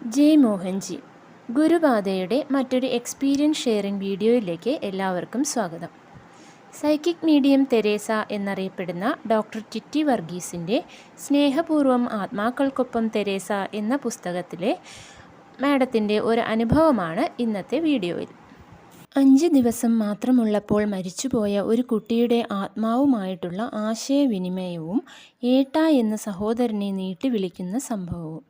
ജയ് മോഹൻജി ഗുരുപാതയുടെ മറ്റൊരു experience sharing വീഡിയോയിലേക്ക് എല്ലാവർക്കും സ്വാഗതം. സൈക്കിക് മീഡിയം തെരേസ എന്നറിയപ്പെടുന്ന ഡോക്ടർ ടിറ്റി വർഗീസിന്റെ സ്നേഹപൂർവം ആത്മാക്കൾക്കൊപ്പം തെരേസ എന്ന പുസ്തകത്തിലെ മാഡത്തിന്റെ ഒരു അനുഭവമാണ് ഇന്നത്തെ വീഡിയോയിൽ. അഞ്ച് ദിവസം മാത്രമുള്ളപ്പോൾ മരിച്ചുപോയ ഒരു കുട്ടിയുടെ ആത്മാവുമായിട്ടുള്ള ആശയവിനിമയവും ഏട്ട എന്ന സഹോദരനെ നീട്ടി വിളിക്കുന്ന സംഭവവും.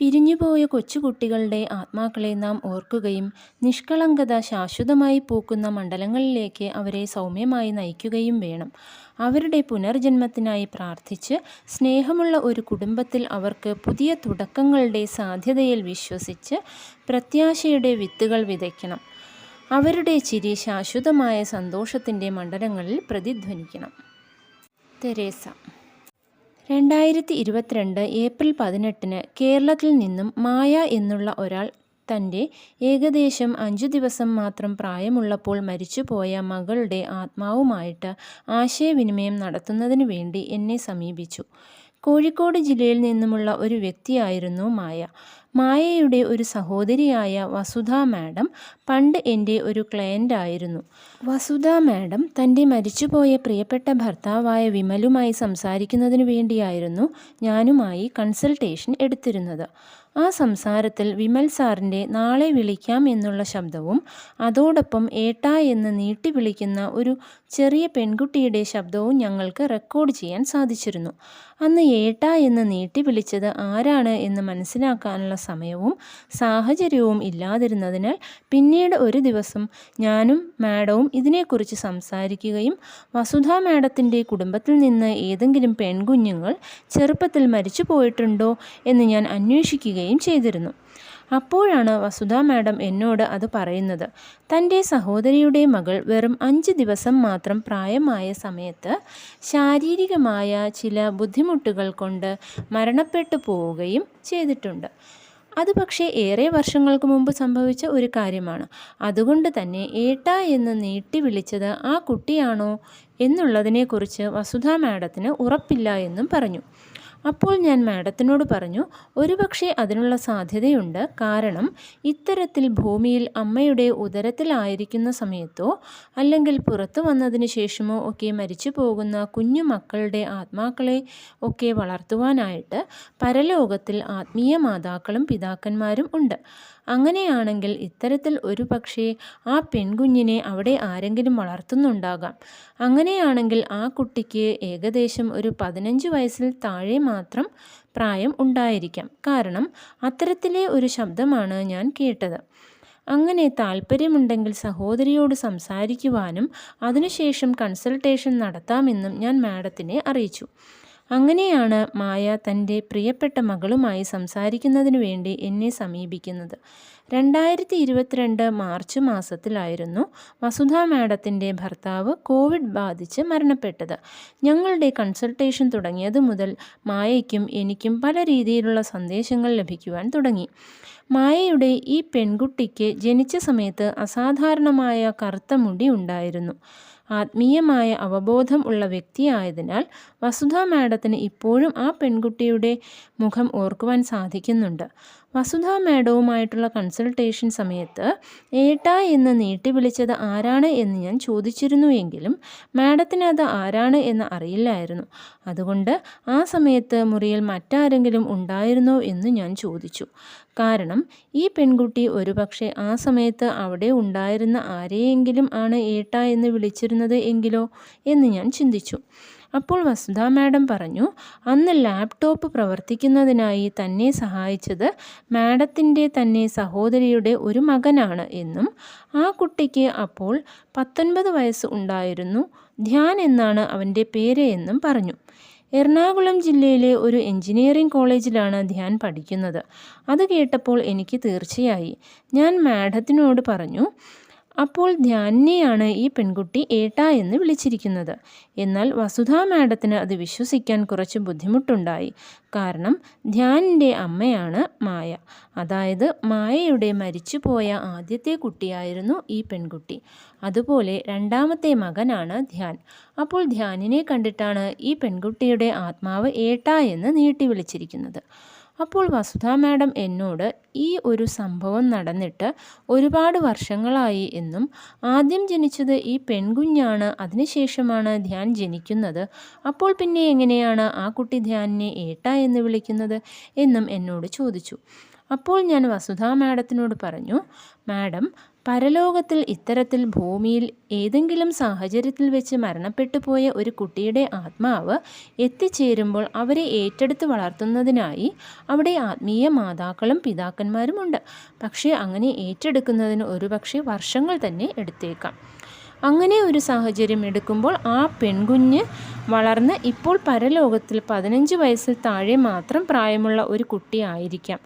പിരിഞ്ഞുപോയ കൊച്ചുകുട്ടികളുടെ ആത്മാക്കളെ നാം ഓർക്കുകയും നിഷ്കളങ്കത ശാശ്വതമായി പൂക്കുന്ന മണ്ഡലങ്ങളിലേക്ക് അവരെ സൗമ്യമായി നയിക്കുകയും വേണം. അവരുടെ പുനർജന്മത്തിനായി പ്രാർത്ഥിച്ച് സ്നേഹമുള്ള ഒരു കുടുംബത്തിൽ അവർക്ക് പുതിയ തുടക്കങ്ങളുടെ സാധ്യതയിൽ വിശ്വസിച്ച് പ്രത്യാശയുടെ വിത്തുകൾ വിതയ്ക്കണം. അവരുടെ ചിരി ശാശ്വതമായ സന്തോഷത്തിന്റെ മണ്ഡലങ്ങളിൽ പ്രതിധ്വനിക്കണം. തെരേസ രണ്ടായിരത്തി ഇരുപത്തിരണ്ട് ഏപ്രിൽ പതിനെട്ടിന് കേരളത്തിൽ നിന്നും മായ എന്നുള്ള ഒരാൾ തന്റെ ഏകദേശം അഞ്ചു ദിവസം മാത്രം പ്രായമുള്ളപ്പോൾ മരിച്ചുപോയ മകളുടെ ആത്മാവുമായിട്ട് ആശയവിനിമയം നടത്തുന്നതിന് വേണ്ടി എന്നെ സമീപിച്ചു. കോഴിക്കോട് ജില്ലയിൽ നിന്നുമുള്ള ഒരു വ്യക്തിയായിരുന്നു മായ. മായയുടെ ഒരു സഹോദരിയായ വസുധ മാഡം പണ്ട് എന്റെ ഒരു ക്ലയന്റ് ആയിരുന്നു. വസുധ മാഡം തന്റെ മരിച്ചുപോയ പ്രിയപ്പെട്ട ഭർത്താവായ വിമലുമായി സംസാരിക്കുന്നതിനു വേണ്ടിയായിരുന്നു ഞാനുമായി കൺസൾട്ടേഷൻ എടുത്തിരുന്നത്. ആ സംസാരത്തിൽ വിമൽ സാറിന്റെ നാളെ വിളിക്കാം എന്നുള്ള ശബ്ദവും അതോടൊപ്പം ഏട്ട എന്ന് നീട്ടി വിളിക്കുന്ന ഒരു ചെറിയ പെൺകുട്ടിയുടെ ശബ്ദവും ഞങ്ങൾക്ക് റെക്കോർഡ് ചെയ്യാൻ സാധിച്ചിരുന്നു. അന്ന് ഏട്ട എന്ന് നീട്ടി വിളിച്ചത് ആരാണ് എന്ന് മനസ്സിലാക്കാനുള്ള സമയവും സാഹചര്യവും ഇല്ലാതിരുന്നതിനാൽ പിന്നീട് ഒരു ദിവസം ഞാനും മാഡവും ഇതിനെക്കുറിച്ച് സംസാരിക്കുകയും വസുധ മാഡത്തിന്റെ കുടുംബത്തിൽ നിന്ന് ഏതെങ്കിലും പെൺകുഞ്ഞുങ്ങൾ ചെറുപ്പത്തിൽ മരിച്ചു പോയിട്ടുണ്ടോ എന്ന് ഞാൻ അന്വേഷിക്കുകയും ചെയ്തിരുന്നു. അപ്പോഴാണ് വസുധ മാഡം എന്നോട് അത് പറയുന്നത്. തന്റെ സഹോദരിയുടെ മകൾ വെറും അഞ്ച് ദിവസം മാത്രം പ്രായമായ സമയത്ത് ശാരീരികമായ ചില ബുദ്ധിമുട്ടുകൾ കൊണ്ട് മരണപ്പെട്ടു പോവുകയും ചെയ്തിട്ടുണ്ട്. അത് പക്ഷേ ഏറെ വർഷങ്ങൾക്ക് മുമ്പ് സംഭവിച്ച ഒരു കാര്യമാണ്. അതുകൊണ്ട് തന്നെ ഏട്ട എന്ന് നീട്ടി വിളിച്ചത് ആ കുട്ടിയാണോ എന്നുള്ളതിനെക്കുറിച്ച് വസുധ മാഡത്തിന് ഉറപ്പില്ല എന്നും പറഞ്ഞു. അപ്പോൾ ഞാൻ മാഡത്തിനോട് പറഞ്ഞു ഒരുപക്ഷെ അതിനുള്ള സാധ്യതയുണ്ട്. കാരണം ഇത്തരത്തിൽ ഭൂമിയിൽ അമ്മയുടെ ഉദരത്തിലായിരിക്കുന്ന സമയത്തോ അല്ലെങ്കിൽ പുറത്തു വന്നതിന് ശേഷമോ ഒക്കെ മരിച്ചു പോകുന്ന കുഞ്ഞു മക്കളുടെ ആത്മാക്കളെ ഒക്കെ വളർത്തുവാനായിട്ട് പരലോകത്തിൽ ആത്മീയ മാതാക്കളും പിതാക്കന്മാരും ഉണ്ട്. അങ്ങനെയാണെങ്കിൽ ഇത്തരത്തിൽ ഒരു പക്ഷേ ആ പെൺകുഞ്ഞിനെ അവിടെ ആരെങ്കിലും വളർത്തുന്നുണ്ടാകാം. അങ്ങനെയാണെങ്കിൽ ആ കുട്ടിക്ക് ഏകദേശം ഒരു പതിനഞ്ച് വയസ്സിൽ താഴെ മാത്രം പ്രായം ഉണ്ടായിരിക്കാം. കാരണം അത്തരത്തിലെ ഒരു ശബ്ദമാണ് ഞാൻ കേട്ടത്. അങ്ങനെ താല്പര്യമുണ്ടെങ്കിൽ സഹോദരിയോട് സംസാരിക്കുവാനും അതിനുശേഷം കൺസൾട്ടേഷൻ നടത്താമെന്നും ഞാൻ മാഡത്തിനെ അറിയിച്ചു. അങ്ങനെയാണ് മായ തന്റെ പ്രിയപ്പെട്ട മകളുമായി സംസാരിക്കുന്നതിന് വേണ്ടി എന്നെ സമീപിക്കുന്നത്. രണ്ടായിരത്തി ഇരുപത്തിരണ്ട് മാർച്ച് മാസത്തിലായിരുന്നു വസുധ മാഡത്തിന്റെ ഭർത്താവ് കോവിഡ് ബാധിച്ച് മരണപ്പെട്ടത്. ഞങ്ങളുടെ കൺസൾട്ടേഷൻ തുടങ്ങിയത് മുതൽ മായയ്ക്കും എനിക്കും പല രീതിയിലുള്ള സന്ദേശങ്ങൾ ലഭിക്കുവാൻ തുടങ്ങി. മായയുടെ ഈ പെൺകുട്ടിക്ക് ജനിച്ച സമയത്ത് അസാധാരണമായ കറുത്ത മുടി ഉണ്ടായിരുന്നു. ആത്മീയമായ അവബോധം ഉള്ള വ്യക്തിയായതിനാൽ വസുധ മാഡത്തിന് ഇപ്പോഴും ആ പെൺകുട്ടിയുടെ മുഖം ഓർക്കുവാൻ സാധിക്കുന്നുണ്ട്. വസുധ മാഡവുമായിട്ടുള്ള കൺസൾട്ടേഷൻ സമയത്ത് ഏട്ട എന്ന് നീട്ടി വിളിച്ചത് ആരാണ് എന്ന് ഞാൻ ചോദിച്ചിരുന്നു എങ്കിലും മാഡത്തിന് അത് ആരാണ് എന്ന് അറിയില്ലായിരുന്നു. അതുകൊണ്ട് ആ സമയത്ത് മുറിയിൽ മറ്റാരെങ്കിലും ഉണ്ടായിരുന്നോ എന്ന് ഞാൻ ചോദിച്ചു. കാരണം ഈ പെൺകുട്ടി ഒരുപക്ഷെ ആ സമയത്ത് അവിടെ ഉണ്ടായിരുന്ന ആരെയെങ്കിലും ആണ് ഏട്ട എന്ന് വിളിച്ചിരുന്നത് എങ്കിലോ എന്ന് ഞാൻ ചിന്തിച്ചു. അപ്പോൾ വസുധ മാഡം പറഞ്ഞു അന്ന് ലാപ്ടോപ്പ് പ്രവർത്തിക്കുന്നതിനായി തന്നെ സഹായിച്ചത് മാഡത്തിന്റെ തന്നെ സഹോദരിയുടെ ഒരു മകനാണ് എന്നും ആ കുട്ടിക്ക് അപ്പോൾ പത്തൊൻപത് വയസ്സ് ഉണ്ടായിരുന്നു ധ്യാൻ എന്നാണ് അവന്റെ പേര് എന്നും പറഞ്ഞു. എറണാകുളം ജില്ലയിലെ ഒരു എഞ്ചിനീയറിംഗ് കോളേജിലാണ് ധ്യാൻ പഠിക്കുന്നത്. അത് കേട്ടപ്പോൾ എനിക്ക് തീർച്ചയായി. ഞാൻ മാഡത്തിനോട് പറഞ്ഞു അപ്പോൾ ധ്യാനിനെയാണ് ഈ പെൺകുട്ടി ഏട്ട എന്ന് വിളിച്ചിരിക്കുന്നത്. എന്നാൽ വസുധ മാഡത്തിന് അത് വിശ്വസിക്കാൻ കുറച്ച് ബുദ്ധിമുട്ടുണ്ടായി. കാരണം ധ്യാനിന്റെ അമ്മയാണ് മായ. അതായത് മായയുടെ മരിച്ചുപോയ ആദ്യത്തെ കുട്ടിയായിരുന്നു ഈ പെൺകുട്ടി. അതുപോലെ രണ്ടാമത്തെ മകനാണ് ധ്യാൻ. അപ്പോൾ ധ്യാനിനെ കണ്ടിട്ടാണ് ഈ പെൺകുട്ടിയുടെ ആത്മാവ് ഏട്ട എന്ന് നീട്ടി വിളിച്ചിരിക്കുന്നത്. അപ്പോൾ വസുധ മാഡം എന്നോട് ഈ ഒരു സംഭവം നടന്നിട്ട് ഒരുപാട് വർഷങ്ങളായി എന്നും ആദ്യം ജനിച്ചത് ഈ പെൺകുഞ്ഞാണ് അതിനുശേഷമാണ് ധ്യാൻ ജനിക്കുന്നത്. അപ്പോൾ പിന്നെ എങ്ങനെയാണ് ആ കുട്ടി ധ്യാനിനെ ഏട്ട എന്ന് വിളിക്കുന്നത് എന്നും എന്നോട് ചോദിച്ചു. അപ്പോൾ ഞാൻ വസുധ മാഡത്തിനോട് പറഞ്ഞു മാഡം പരലോകത്തിൽ ഇത്തരത്തിൽ ഭൂമിയിൽ ഏതെങ്കിലും സാഹചര്യത്തിൽ വെച്ച് മരണപ്പെട്ടു പോയ ഒരു കുട്ടിയുടെ ആത്മാവ് എത്തിച്ചേരുമ്പോൾ അവരെ ഏറ്റെടുത്ത് വളർത്തുന്നതിനായി അവിടെ ആത്മീയ മാതാക്കളും പിതാക്കന്മാരുമുണ്ട് പക്ഷേ അങ്ങനെ ഏറ്റെടുക്കുന്നതിന് ഒരുപക്ഷെ വർഷങ്ങൾ തന്നെ എടുത്തേക്കാം. അങ്ങനെ ഒരു സാഹചര്യം എടുക്കുമ്പോൾ ആ പെൺകുഞ്ഞ് വളർന്ന് ഇപ്പോൾ പരലോകത്തിൽ പതിനഞ്ച് വയസ്സിൽ താഴെ മാത്രം പ്രായമുള്ള ഒരു കുട്ടിയായിരിക്കാം.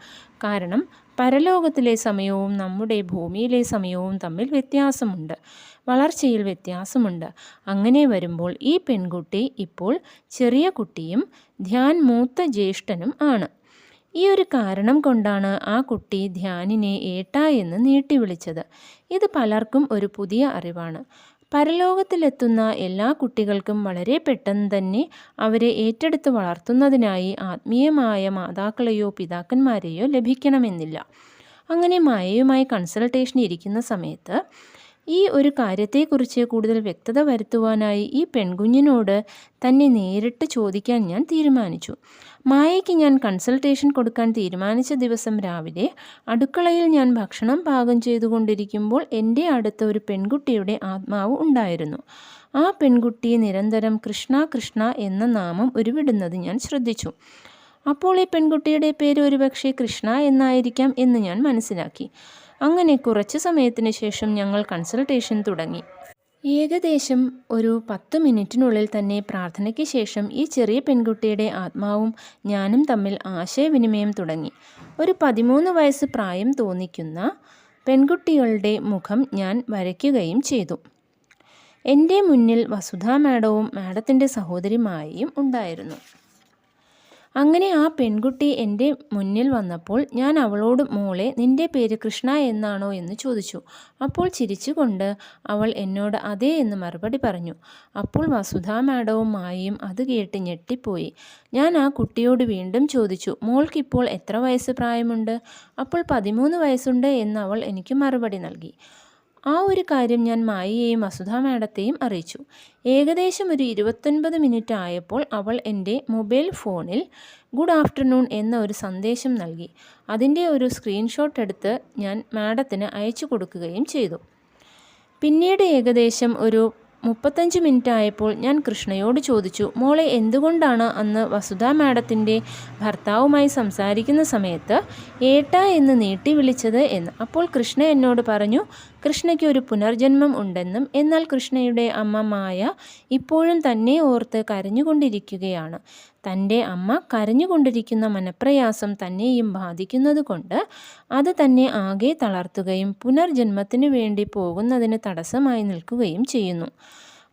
കാരണം പരലോകത്തിലെ സമയവും നമ്മുടെ ഭൂമിയിലെ സമയവും തമ്മിൽ വ്യത്യാസമുണ്ട്. വളർച്ചയിൽ വ്യത്യാസമുണ്ട്. അങ്ങനെ വരുമ്പോൾ ഈ പെൺകുട്ടി ഇപ്പോൾ ചെറിയ കുട്ടിയും ധ്യാൻ മൂത്ത ജ്യേഷ്ഠനും ആണ്. ഈ ഒരു കാരണം കൊണ്ടാണ് ആ കുട്ടി ധ്യാനിനെ ഏട്ട എന്ന് നീട്ടി വിളിച്ചത്. ഇത് പലർക്കും ഒരു പുതിയ അറിവാണ്. പരലോകത്തിലെത്തുന്ന എല്ലാ കുട്ടികൾക്കും വളരെ പെട്ടെന്ന് തന്നെ അവരെ ഏറ്റെടുത്ത് വളർത്തുന്നതിനായി ആത്മീയമായ മാതാക്കളെയോ പിതാക്കന്മാരെയോ ലഭിക്കണമെന്നില്ല. അങ്ങനെ മായയുമായി കൺസൾട്ടേഷൻ ഇരിക്കുന്ന സമയത്ത് ഈ ഒരു കാര്യത്തെക്കുറിച്ച് കൂടുതൽ വ്യക്തത വരുത്തുവാനായി ഈ പെൺകുഞ്ഞിനോട് തന്നെ നേരിട്ട് ചോദിക്കാൻ ഞാൻ തീരുമാനിച്ചു. മായയ്ക്ക് ഞാൻ കൺസൾട്ടേഷൻ കൊടുക്കാൻ തീരുമാനിച്ച ദിവസം രാവിലെ അടുക്കളയിൽ ഞാൻ ഭക്ഷണം പാകം ചെയ്തുകൊണ്ടിരിക്കുമ്പോൾ എന്റെ അടുത്ത് ഒരു പെൺകുട്ടിയുടെ ആത്മാവ് ഉണ്ടായിരുന്നു. ആ പെൺകുട്ടി നിരന്തരം കൃഷ്ണ കൃഷ്ണ എന്ന നാമം ഉരുവിടുന്നത് ഞാൻ ശ്രദ്ധിച്ചു. അപ്പോൾ ഈ പെൺകുട്ടിയുടെ പേര് ഒരുപക്ഷെ കൃഷ്ണ എന്നായിരിക്കാം എന്ന് ഞാൻ മനസ്സിലാക്കി. അങ്ങനെ കുറച്ച് സമയത്തിന് ശേഷം ഞങ്ങൾ കൺസൾട്ടേഷൻ തുടങ്ങി. ഏകദേശം ഒരു പത്ത് മിനിറ്റിനുള്ളിൽ തന്നെ പ്രാർത്ഥനയ്ക്ക് ശേഷം ഈ ചെറിയ പെൺകുട്ടിയുടെ ആത്മാവും ഞാനും തമ്മിൽ ആശയവിനിമയം തുടങ്ങി. ഒരു പതിമൂന്ന് വയസ്സ് പ്രായം തോന്നിക്കുന്ന പെൺകുട്ടികളുടെ മുഖം ഞാൻ വരയ്ക്കുകയും ചെയ്തു. എന്റെ മുന്നിൽ വസുധ മാഡവും മാഡത്തിന്റെ സഹോദരിമായും ഉണ്ടായിരുന്നു. അങ്ങനെ ആ പെൺകുട്ടി എന്റെ മുന്നിൽ വന്നപ്പോൾ ഞാൻ അവളോട് മോളെ നിന്റെ പേര് കൃഷ്ണ എന്നാണോ എന്ന് ചോദിച്ചു. അപ്പോൾ ചിരിച്ചുകൊണ്ട് അവൾ എന്നോട് അതെ എന്ന് മറുപടി പറഞ്ഞു. അപ്പോൾ വസുധാ മാഡവും മായയും അത് കേട്ട് ഞെട്ടിപ്പോയി. ഞാൻ ആ കുട്ടിയോട് വീണ്ടും ചോദിച്ചു മോൾക്കിപ്പോൾ എത്ര വയസ്സ് പ്രായമുണ്ട്? അപ്പോൾ പതിമൂന്ന് വയസ്സുണ്ട് എന്ന് അവൾ എനിക്ക് മറുപടി നൽകി. ആ ഒരു കാര്യം ഞാൻ മായയെയും വസുധാ മാഡത്തെയും അറിയിച്ചു. ഏകദേശം ഒരു ഇരുപത്തൊൻപത് മിനിറ്റ് ആയപ്പോൾ അവൾ എന്റെ മൊബൈൽ ഫോണിൽ ഗുഡ് ആഫ്റ്റർനൂൺ എന്ന ഒരു സന്ദേശം നൽകി. അതിന്റെ ഒരു സ്ക്രീൻഷോട്ട് എടുത്ത് ഞാൻ മാഡത്തിന് അയച്ചു കൊടുക്കുകയും ചെയ്തു. പിന്നീട് ഏകദേശം ഒരു മുപ്പത്തഞ്ച് മിനിറ്റ് ആയപ്പോൾ ഞാൻ കൃഷ്ണയോട് ചോദിച്ചു മോളെ എന്തുകൊണ്ടാണ് അന്ന് വസുധാ മാഡത്തിന്റെ ഭർത്താവുമായി സംസാരിക്കുന്ന സമയത്ത് ഏട്ട എന്ന് നീട്ടി വിളിച്ചത് എന്ന്? അപ്പോൾ കൃഷ്ണ എന്നോട് പറഞ്ഞു കൃഷ്ണയ്ക്ക് ഒരു പുനർജന്മം ഉണ്ടെന്നും എന്നാൽ കൃഷ്ണയുടെ അമ്മ മായ ഇപ്പോഴും തന്നെ ഓർത്ത് കരഞ്ഞുകൊണ്ടിരിക്കുകയാണ്. തന്റെ അമ്മ കരഞ്ഞുകൊണ്ടിരിക്കുന്ന മനപ്രയാസം തന്നെയും ബാധിക്കുന്നത് കൊണ്ട് അത് തന്നെ ആകെ തളർത്തുകയും പുനർജന്മത്തിനു വേണ്ടി പോകുന്നതിന് തടസ്സമായി നിൽക്കുകയും ചെയ്യുന്നു.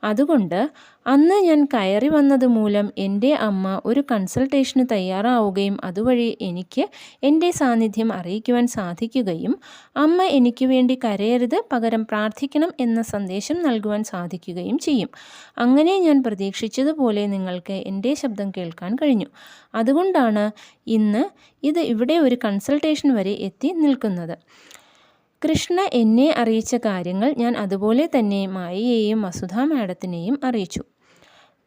അതുകൊണ്ട് അന്ന് ഞാൻ കയറി വന്നത് മൂലം എന്റെ അമ്മ ഒരു കൺസൾട്ടേഷന് തയ്യാറാവുകയും അതുവഴി എനിക്ക് എന്റെ സാന്നിധ്യം അറിയിക്കുവാൻ സാധിക്കുകയും അമ്മ എനിക്ക് വേണ്ടി കരയരുത് പകരം പ്രാർത്ഥിക്കണം എന്ന സന്ദേശം നൽകുവാൻ സാധിക്കുകയും ചെയ്യും. അങ്ങനെ ഞാൻ പ്രതീക്ഷിച്ചതുപോലെ നിങ്ങൾക്ക് എന്റെ ശബ്ദം കേൾക്കാൻ കഴിഞ്ഞു. അതുകൊണ്ടാണ് ഇന്ന് ഇത് ഇവിടെ ഒരു കൺസൾട്ടേഷൻ വരെ എത്തി നിൽക്കുന്നത്. കൃഷ്ണ എന്നെ അറിയിച്ച കാര്യങ്ങൾ ഞാൻ അതുപോലെ തന്നെ മായയെയും വസുധാ മാഡത്തിനെയും അറിയിച്ചു.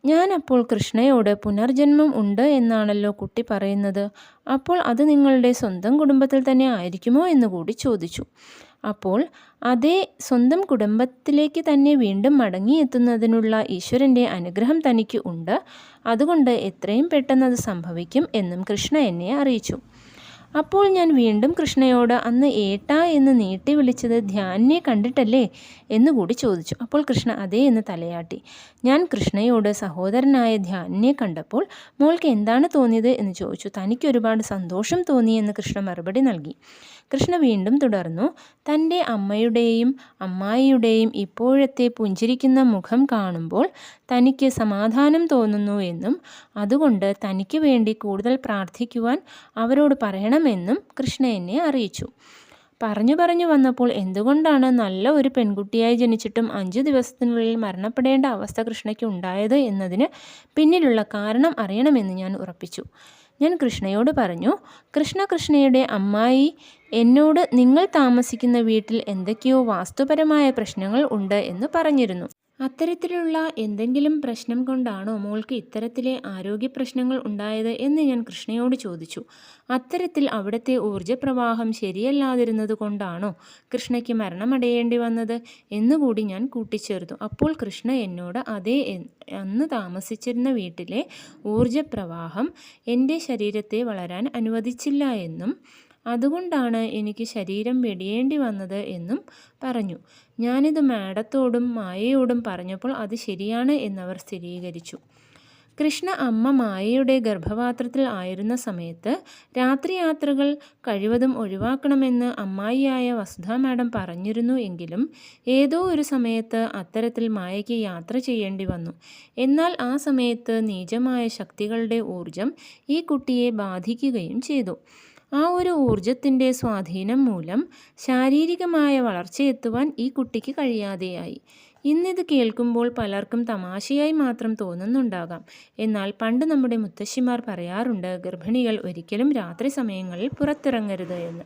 ഞാൻ അപ്പോൾ കൃഷ്ണയോട് പുനർജന്മം ഉണ്ട് എന്നാണല്ലോ കുട്ടി പറയുന്നത്. അപ്പോൾ അത് നിങ്ങളുടെ സ്വന്തം കുടുംബത്തിൽ തന്നെ ആയിരിക്കുമോ എന്ന് കൂടി ചോദിച്ചു. അപ്പോൾ അതേ സ്വന്തം കുടുംബത്തിലേക്ക് തന്നെ വീണ്ടും മടങ്ങിയെത്തുന്നതിനുള്ള ഈശ്വരന്റെ അനുഗ്രഹം തനിക്ക് ഉണ്ട്. അതുകൊണ്ട് എത്രയും പെട്ടെന്ന് അത് സംഭവിക്കും എന്നും കൃഷ്ണ എന്നെ അറിയിച്ചു. അപ്പോൾ ഞാൻ വീണ്ടും കൃഷ്ണയോട് അന്ന് ഏട്ടാ എന്ന് നീട്ടി വിളിച്ചത് ധ്യാനിനെ കണ്ടിട്ടല്ലേ? എന്നുകൂടി ചോദിച്ചു. അപ്പോൾ കൃഷ്ണ അതേ എന്ന് തലയാട്ടി. ഞാൻ കൃഷ്ണയോട് സഹോദരനായ ധ്യാനിനെ കണ്ടപ്പോൾ മോൾക്ക് എന്താണ് തോന്നിയത്? എന്ന് ചോദിച്ചു. തനിക്ക് ഒരുപാട് സന്തോഷം തോന്നിയെന്ന് കൃഷ്ണ മറുപടി നൽകി. കൃഷ്ണ വീണ്ടും തുടർന്നു. തന്റെ അമ്മയുടെയും അമ്മായിയുടെയും ഇപ്പോഴത്തെ പുഞ്ചിരിക്കുന്ന മുഖം കാണുമ്പോൾ തനിക്ക് സമാധാനം തോന്നുന്നു എന്നും അതുകൊണ്ട് തനിക്ക് വേണ്ടി കൂടുതൽ പ്രാർത്ഥിക്കുവാൻ അവരോട് പറയണമെന്നും കൃഷ്ണ എന്നെ അറിയിച്ചു. പറഞ്ഞു പറഞ്ഞു വന്നപ്പോൾ എന്തുകൊണ്ടാണ് നല്ല ഒരു പെൺകുട്ടിയായി ജനിച്ചിട്ടും അഞ്ചു ദിവസത്തിനുള്ളിൽ മരണപ്പെടേണ്ട അവസ്ഥ കൃഷ്ണയ്ക്ക് ഉണ്ടായത് എന്നതിന് പിന്നിലുള്ള കാരണം അറിയണമെന്ന് ഞാൻ ഉറപ്പിച്ചു. ഞാൻ കൃഷ്ണയോട് പറഞ്ഞു കൃഷ്ണ കൃഷ്ണയുടെ അമ്മായി എന്നോട് നിങ്ങൾ താമസിക്കുന്ന വീട്ടിൽ എന്തൊക്കെയോ വാസ്തുപരമായ പ്രശ്നങ്ങൾ ഉണ്ട് എന്ന് പറഞ്ഞിരുന്നു. അത്തരത്തിലുള്ള എന്തെങ്കിലും പ്രശ്നം കൊണ്ടാണോ മോൾക്ക് ഇത്തരത്തിലെ ആരോഗ്യ പ്രശ്നങ്ങൾ ഉണ്ടായത് എന്ന് ഞാൻ കൃഷ്ണയോട് ചോദിച്ചു. അത്തരത്തിൽ അവിടുത്തെ ഊർജപ്രവാഹം ശരിയല്ലാതിരുന്നത് കൊണ്ടാണോ കൃഷ്ണയ്ക്ക് മരണമടയേണ്ടി വന്നത് എന്നുകൂടി ഞാൻ കൂട്ടിച്ചേർത്തു. അപ്പോൾ കൃഷ്ണ എന്നോട് അതേ അന്ന് താമസിച്ചിരുന്ന വീട്ടിലെ ഊർജപ്രവാഹം എന്റെ ശരീരത്തെ വളരാൻ അനുവദിച്ചില്ല എന്നും അതുകൊണ്ടാണ് എനിക്ക് ശരീരം വെടിയേണ്ടി വന്നത് എന്നും പറഞ്ഞു. ഞാനിത് മാഡത്തോടും മായയോടും പറഞ്ഞപ്പോൾ അത് ശരിയാണ് എന്നവർ സ്ഥിരീകരിച്ചു. കൃഷ്ണ അമ്മ മായയുടെ ഗർഭപാത്രത്തിൽ ആയിരുന്ന സമയത്ത് രാത്രി യാത്രകൾ കഴിവതും ഒഴിവാക്കണമെന്ന് അമ്മായിയായ വസുധ മാഡം പറഞ്ഞിരുന്നു എങ്കിലും ഏതോ ഒരു സമയത്ത് അത്തരത്തിൽ മായയ്ക്ക് യാത്ര ചെയ്യേണ്ടി വന്നു. എന്നാൽ ആ സമയത്ത് നീചമായ ശക്തികളുടെ ഊർജം ഈ കുട്ടിയെ ബാധിക്കുകയും ചെയ്തു. ആ ഒരു ഊർജത്തിന്റെ സ്വാധീനം മൂലം ശാരീരികമായ വളർച്ചയെത്തുവാൻ ഈ കുട്ടിക്ക് കഴിയാതെയായി. ഇന്നിത് കേൾക്കുമ്പോൾ പലർക്കും തമാശയായി മാത്രം തോന്നുന്നുണ്ടാകാം. എന്നാൽ പണ്ട് നമ്മുടെ മുത്തശ്ശിമാർ പറയാറുണ്ട് ഗർഭിണികൾ ഒരിക്കലും രാത്രി സമയങ്ങളിൽ പുറത്തിറങ്ങരുത് എന്ന്.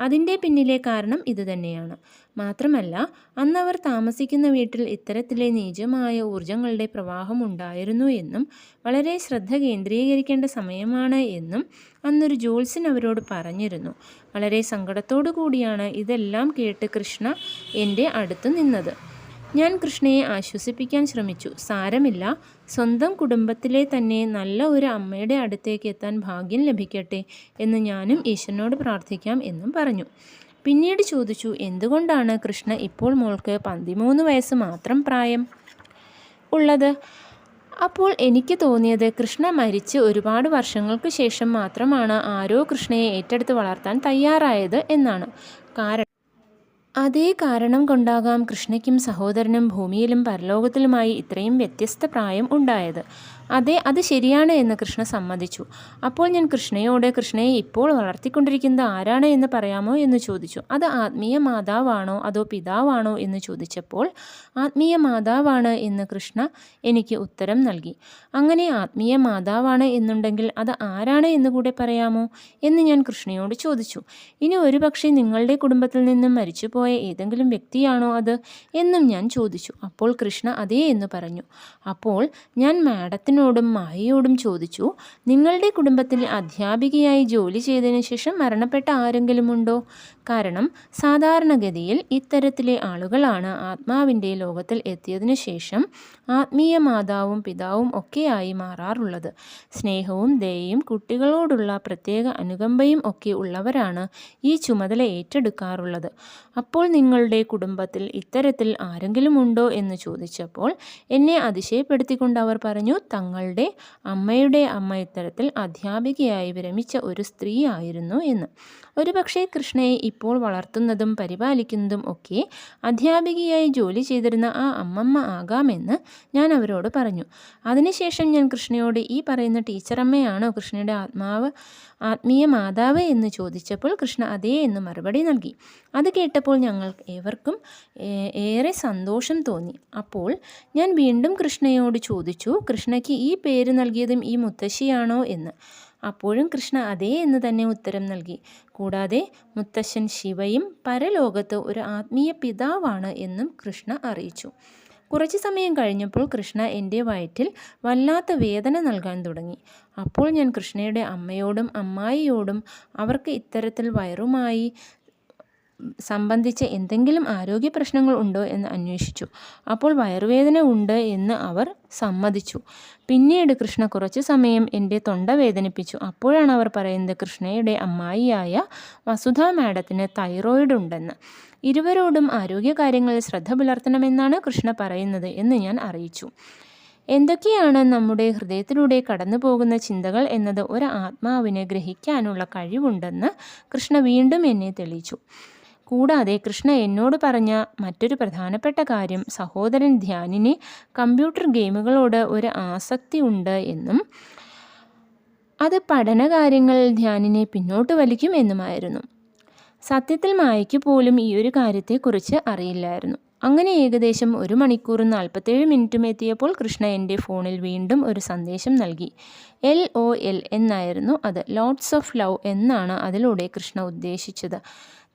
അതിന്റെ പിന്നിലെ കാരണം ഇതുതന്നെയാണ് മാത്രമല്ല അന്നവർ താമസിക്കുന്ന വീട്ടിൽ ഇത്തരത്തിലെ നീചമായ ഊർജങ്ങളുടെ പ്രവാഹം ഉണ്ടായിരുന്നു എന്നും വളരെ ശ്രദ്ധ കേന്ദ്രീകരിക്കേണ്ട സമയമാണ് എന്നും അന്നൊരു ജോൽസിൻ അവരോട് പറഞ്ഞിരുന്നു. വളരെ സങ്കടത്തോടു കൂടിയാണ് ഇതെല്ലാം കേട്ട് കൃഷ്ണ എന്റെ അടുത്ത് നിന്നത്. ഞാൻ കൃഷ്ണയെ ആശ്വസിപ്പിക്കാൻ ശ്രമിച്ചു. സാരമില്ല. സ്വന്തം കുടുംബത്തിലെ തന്നെ നല്ല ഒരു അമ്മയുടെ അടുത്തേക്ക് എത്താൻ ഭാഗ്യം ലഭിക്കട്ടെ എന്ന് ഞാനും ഈശ്വരനോട് പ്രാർത്ഥിക്കാം എന്നും പറഞ്ഞു. പിന്നീട് ചോദിച്ചു എന്തുകൊണ്ടാണ് കൃഷ്ണ ഇപ്പോൾ മോൾക്ക് പതിമൂന്ന് വയസ്സ് മാത്രം പ്രായം ഉള്ളത്? അപ്പോൾ എനിക്ക് തോന്നിയത് കൃഷ്ണ മരിച്ച് ഒരുപാട് വർഷങ്ങൾക്ക് ശേഷം മാത്രമാണ് ആരോ കൃഷ്ണയെ ഏറ്റെടുത്ത് വളർത്താൻ തയ്യാറായത് എന്നാണ്. കാരണം അതേ കാരണം കൊണ്ടാകാം കൃഷ്ണയ്ക്കും സഹോദരനും ഭൂമിയിലും പരലോകത്തിലുമായി ഇത്രയും വ്യത്യസ്ത പ്രായം ഉണ്ടായത്. അതെ അത് ശരിയാണ് എന്ന് കൃഷ്ണ സമ്മതിച്ചു. അപ്പോൾ ഞാൻ കൃഷ്ണയോട് കൃഷ്ണയെ ഇപ്പോൾ വളർത്തിക്കൊണ്ടിരിക്കുന്നത് ആരാണ് എന്ന് പറയാമോ എന്ന് ചോദിച്ചു. അത് ആത്മീയ മാതാവാണോ അതോ പിതാവാണോ എന്ന് ചോദിച്ചപ്പോൾ ആത്മീയ മാതാവാണ് എന്ന് കൃഷ്ണ എനിക്ക് ഉത്തരം നൽകി. അങ്ങനെ ആത്മീയ മാതാവാണ് എന്നുണ്ടെങ്കിൽ അത് ആരാണ് എന്ന് കൂടെ പറയാമോ? എന്ന് ഞാൻ കൃഷ്ണയോട് ചോദിച്ചു. ഇനി ഒരുപക്ഷെ നിങ്ങളുടെ കുടുംബത്തിൽ നിന്നും മരിച്ചുപോയ ഏതെങ്കിലും വ്യക്തിയാണോ അത്? എന്നും ഞാൻ ചോദിച്ചു. അപ്പോൾ കൃഷ്ണ അതേ എന്ന് പറഞ്ഞു. അപ്പോൾ ഞാൻ മാഡത്തിനോടും മായയോടും ചോദിച്ചു നിങ്ങളുടെ കുടുംബത്തിൽ അധ്യാപികയായി ജോലി ചെയ്തതിനു ശേഷം മരണപ്പെട്ട ആരെങ്കിലും ഉണ്ടോ? കാരണം സാധാരണഗതിയിൽ ഇത്തരത്തിലെ ആളുകളാണ് ആത്മാവിന്റെ ലോകത്തിൽ എത്തിയതിനു ശേഷം ആത്മീയ മാതാവും പിതാവും ഒക്കെയായി മാറാറുള്ളത്. സ്നേഹവും ദയയും കുട്ടികളോടുള്ള പ്രത്യേക അനുകമ്പയും ഒക്കെ ഉള്ളവരാണ് ഈ ചുമതല ഏറ്റെടുക്കാറുള്ളത്. അപ്പോൾ നിങ്ങളുടെ കുടുംബത്തിൽ ഇത്തരത്തിൽ ആരെങ്കിലും ഉണ്ടോ? എന്ന് ചോദിച്ചപ്പോൾ എന്നെ അതിശയപ്പെടുത്തിക്കൊണ്ട് അവർ പറഞ്ഞു തങ്ങളുടെ അമ്മയുടെ അമ്മ ഇത്തരത്തിൽ അധ്യാപികയായി വിരമിച്ച ഒരു സ്ത്രീ ആയിരുന്നു എന്ന്. ഒരുപക്ഷെ കൃഷ്ണയെ ഇപ്പോൾ വളർത്തുന്നതും പരിപാലിക്കുന്നതും ഒക്കെ അധ്യാപികയായി ജോലി ചെയ്തിരുന്ന ആ അമ്മമ്മ ആകാമെന്ന് ഞാൻ അവരോട് പറഞ്ഞു. അതിനുശേഷം ഞാൻ കൃഷ്ണയോട് ഈ പറയുന്ന ടീച്ചറമ്മയാണോ കൃഷ്ണയുടെ ആത്മാവ്? ആത്മീയ മാതാവ്? എന്ന് ചോദിച്ചപ്പോൾ കൃഷ്ണ അതേ എന്ന് മറുപടി നൽകി. അത് കേട്ടപ്പോൾ ഞങ്ങൾ ഏവർക്കും ഏറെ സന്തോഷം തോന്നി. അപ്പോൾ ഞാൻ വീണ്ടും കൃഷ്ണയോട് ചോദിച്ചു കൃഷ്ണയ്ക്ക് ഈ പേര് നൽകിയതും ഈ മുത്തശ്ശിയാണോ എന്ന്. അപ്പോഴും കൃഷ്ണ അതേ എന്ന് തന്നെ ഉത്തരം നൽകി. കൂടാതെ മുത്തശ്ശൻ ശിവയും പരലോകത്ത് ഒരു ആത്മീയ പിതാവാണ് എന്നും കൃഷ്ണ അറിയിച്ചു. കുറച്ച് സമയം കഴിഞ്ഞപ്പോൾ കൃഷ്ണ എന്റെ വയറ്റിൽ വല്ലാത്ത വേദന നൽകാൻ തുടങ്ങി. അപ്പോൾ ഞാൻ കൃഷ്ണയുടെ അമ്മയോടും അമ്മായിയോടും അവർക്ക് ഇത്തരത്തിൽ വയറുമായി സംബന്ധിച്ച് എന്തെങ്കിലും ആരോഗ്യ പ്രശ്നങ്ങൾ ഉണ്ടോ എന്ന് അന്വേഷിച്ചു. അപ്പോൾ വയറുവേദന ഉണ്ട് എന്ന് അവർ സമ്മതിച്ചു. പിന്നീട് കൃഷ്ണ കുറച്ച് സമയം എന്റെ തൊണ്ട വേദനിപ്പിച്ചു. അപ്പോഴാണ് അവർ പറയുന്നത് കൃഷ്ണയുടെ അമ്മായിയായ വസുധ മാഡത്തിന് തൈറോയിഡ് ഉണ്ടെന്ന്. ഇരുവരോടും ആരോഗ്യ ആരോഗ്യകാര്യങ്ങളിൽ ശ്രദ്ധ പുലർത്തണമെന്നാണ് കൃഷ്ണ പറയുന്നത് എന്ന് ഞാൻ അറിയിച്ചു. എന്തൊക്കെയാണ് നമ്മുടെ ഹൃദയത്തിലൂടെ കടന്നു പോകുന്ന ചിന്തകൾ എന്നത് ഒരു ആത്മാവിനെ ഗ്രഹിക്കാനുള്ള കഴിവുണ്ടെന്ന് കൃഷ്ണ വീണ്ടും എന്നെ തെളിയിച്ചു. കൂടാതെ കൃഷ്ണ എന്നോട് പറഞ്ഞ മറ്റൊരു പ്രധാനപ്പെട്ട കാര്യം സഹോദരൻ ധ്യാനിന് കമ്പ്യൂട്ടർ ഗെയിമുകളോട് ഒരു ആസക്തി ഉണ്ട് എന്നും അത് പഠനകാര്യങ്ങൾ ധ്യാനിനെ പിന്നോട്ട് വലിക്കും എന്നുമായിരുന്നു. സത്യത്തിൽ മായയ്ക്ക് പോലും ഈ ഒരു കാര്യത്തെക്കുറിച്ച് അറിയില്ലായിരുന്നു. അങ്ങനെ ഏകദേശം ഒരു മണിക്കൂറും നാൽപ്പത്തേഴ് മിനിറ്റും എത്തിയപ്പോൾ കൃഷ്ണ എന്റെ ഫോണിൽ വീണ്ടും ഒരു സന്ദേശം നൽകി. എൽ ഒ എൽ എന്നായിരുന്നു അത്. ലോട്ട്സ് ഓഫ് ലവ് എന്നാണ് അതിലൂടെ കൃഷ്ണ ഉദ്ദേശിച്ചത്.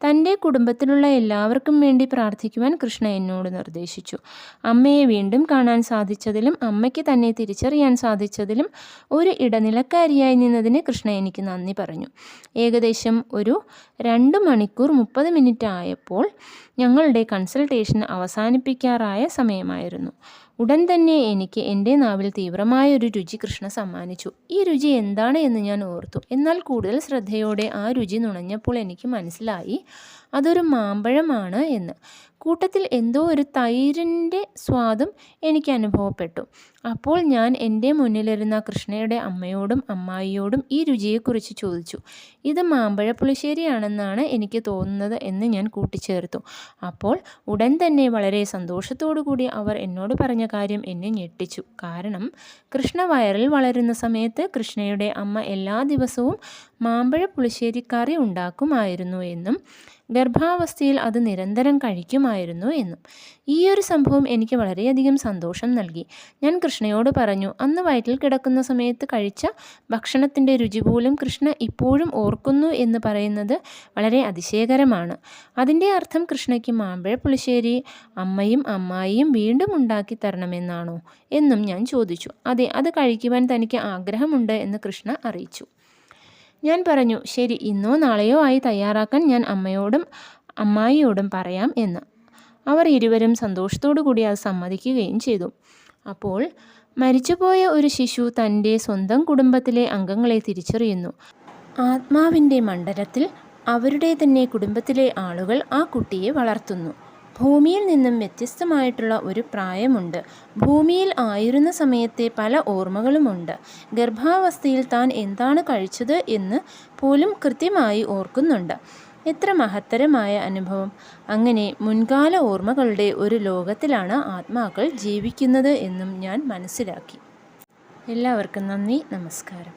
തന്റെ കുടുംബത്തിലുള്ള എല്ലാവർക്കും വേണ്ടി പ്രാർത്ഥിക്കുവാൻ കൃഷ്ണ എന്നോട് നിർദ്ദേശിച്ചു. അമ്മയെ വീണ്ടും കാണാൻ സാധിച്ചതിലും അമ്മയ്ക്ക് തന്നെ തിരിച്ചറിയാൻ സാധിച്ചതിലും ഒരു ഇടനിലക്കാരിയായി നിന്നതിന് കൃഷ്ണ എനിക്ക് നന്ദി പറഞ്ഞു. ഏകദേശം ഒരു രണ്ട് മണിക്കൂർ മുപ്പത് മിനിറ്റ് ആയപ്പോൾ ഞങ്ങളുടെ കൺസൾട്ടേഷൻ അവസാനിപ്പിക്കാറായ സമയമായിരുന്നു. ഉടൻ തന്നെ എനിക്ക് എന്റെ നാവിൽ തീവ്രമായ ഒരു രുചി കൃഷ്ണ സമ്മാനിച്ചു. ഈ രുചി എന്താണ് എന്ന് ഞാൻ ഓർത്തു. എന്നാൽ കൂടുതൽ ശ്രദ്ധയോടെ ആ രുചി നുണഞ്ഞപ്പോൾ എനിക്ക് മനസ്സിലായി. അതൊരു മാമ്പഴമാണ് എന്ന്. കൂട്ടത്തിൽ എന്തോ ഒരു തൈരിന്റെ സ്വാദും എനിക്ക് അനുഭവപ്പെട്ടു. അപ്പോൾ ഞാൻ എന്റെ മുന്നിലിരുന്ന കൃഷ്ണയുടെ അമ്മയോടും അമ്മായിയോടും ഈ രുചിയെക്കുറിച്ച് ചോദിച്ചു. ഇത് മാമ്പഴ പുളിശ്ശേരിയാണെന്നാണ് എനിക്ക് തോന്നുന്നത് എന്ന് ഞാൻ കൂട്ടിച്ചേർത്തു. അപ്പോൾ ഉടൻ തന്നെ വളരെ സന്തോഷത്തോടു കൂടി അവർ എന്നോട് പറഞ്ഞ കാര്യം എന്നെ ഞെട്ടിച്ചു. കാരണം കൃഷ്ണ വയറിൽ വളരുന്ന സമയത്ത് കൃഷ്ണയുടെ അമ്മ എല്ലാ ദിവസവും മാമ്പഴ പുളിശ്ശേരിക്കറി ഉണ്ടാക്കുമായിരുന്നു എന്നും ഗർഭാവസ്ഥയിൽ അത് നിരന്തരം കഴിക്കുമായിരുന്നു എന്നും. ഈ ഒരു സംഭവം എനിക്ക് വളരെയധികം സന്തോഷം നൽകി. ഞാൻ കൃഷ്ണയോട് പറഞ്ഞു അന്ന് വയറ്റിൽ കിടക്കുന്ന സമയത്ത് കഴിച്ച ഭക്ഷണത്തിന്റെ രുചി പോലും കൃഷ്ണ ഇപ്പോഴും ഓർക്കുന്നു എന്ന് പറയുന്നത് വളരെ അതിശയകരമാണ്. അതിന്റെ അർത്ഥം കൃഷ്ണയ്ക്ക് മാമ്പഴ പുളിശ്ശേരി അമ്മയും അമ്മായിയും വീണ്ടും ഉണ്ടാക്കി തരണമെന്നാണോ? എന്നും ഞാൻ ചോദിച്ചു. അതെ അത് കഴിക്കുവാൻ തനിക്ക് ആഗ്രഹമുണ്ട് എന്ന് കൃഷ്ണ അറിയിച്ചു. ഞാൻ പറഞ്ഞു ശരി ഇന്നോ നാളെയോ ആയി തയ്യാറാക്കാൻ ഞാൻ അമ്മയോടും അമ്മായിയോടും പറയാം എന്ന്. അവർ ഇരുവരും സന്തോഷത്തോടു കൂടി അത് സമ്മതിക്കുകയും ചെയ്തു. അപ്പോൾ മരിച്ചുപോയ ഒരു ശിശു തന്റെ സ്വന്തം കുടുംബത്തിലെ അംഗങ്ങളെ തിരിച്ചറിയുന്നു. ആത്മാവിന്റെ മണ്ഡലത്തിൽ അവരുടെ തന്നെ കുടുംബത്തിലെ ആളുകൾ ആ കുട്ടിയെ വളർത്തുന്നു. ഭൂമിയിൽ നിന്നും വ്യത്യസ്തമായിട്ടുള്ള ഒരു പ്രായമുണ്ട്. ഭൂമിയിൽ ആയിരുന്ന സമയത്തെ പല ഓർമ്മകളുമുണ്ട്. ഗർഭാവസ്ഥയിൽ താൻ എന്താണ് കഴിച്ചത് എന്ന് പോലും കൃത്യമായി ഓർക്കുന്നുണ്ട്. എത്ര മഹത്തരമായ അനുഭവം. അങ്ങനെ മുൻകാല ഓർമ്മകളുടെ ഒരു ലോകത്തിലാണ് ആത്മാക്കൾ ജീവിക്കുന്നത് എന്നും ഞാൻ മനസ്സിലാക്കി. എല്ലാവർക്കും നന്ദി. നമസ്കാരം.